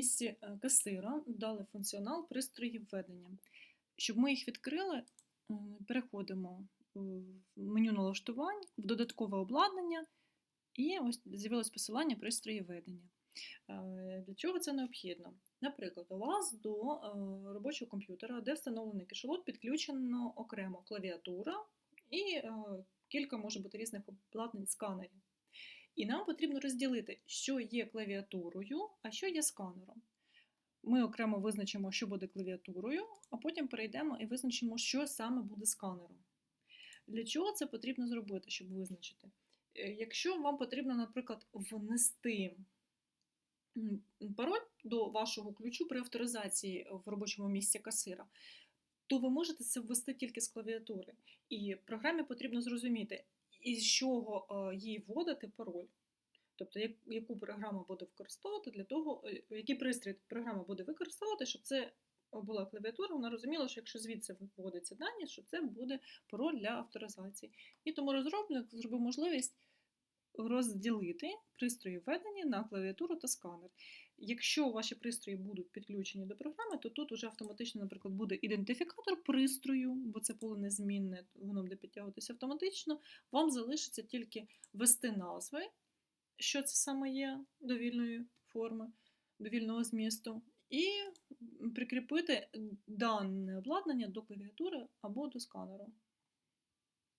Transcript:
місці е, касира дали функціонал пристроїв введення. Щоб ми їх відкрили, переходимо в меню налаштувань, в додаткове обладнання, і ось з'явилось посилання пристрої ведення. Е, Для чого це необхідно? Наприклад, у вас до е, робочого комп'ютера, де встановлений кешелот, підключено окремо клавіатура і кілька може бути різних обладнань сканерів. І нам потрібно розділити, що є клавіатурою, а що є сканером. Ми окремо визначимо, що буде клавіатурою, а потім перейдемо і визначимо, що саме буде сканером. Для чого це потрібно зробити, щоб визначити? Е, Якщо вам потрібно, наприклад, внести пароль до вашого ключу при авторизації в робочому місці касира, то ви можете це ввести тільки з клавіатури. І програмі потрібно зрозуміти, із чого е, їй вводити пароль. Тобто, яку програма буде використовувати для того, е, який пристрій програма буде використовувати, щоб це була клавіатура, вона розуміла, що якщо звідси вводиться дані, що це буде пароль для авторизації. І тому розробник зробив можливість розділити пристрої введення на клавіатуру та сканер. Якщо ваші пристрої будуть підключені до програми, то тут уже автоматично, наприклад, буде ідентифікатор пристрою, бо це поле незмінне, воно буде підтягуватися автоматично. Вам залишиться тільки ввести назви, що це саме є довільної форми, довільного змісту, і прикріпити дане обладнання до клавіатури або до сканеру.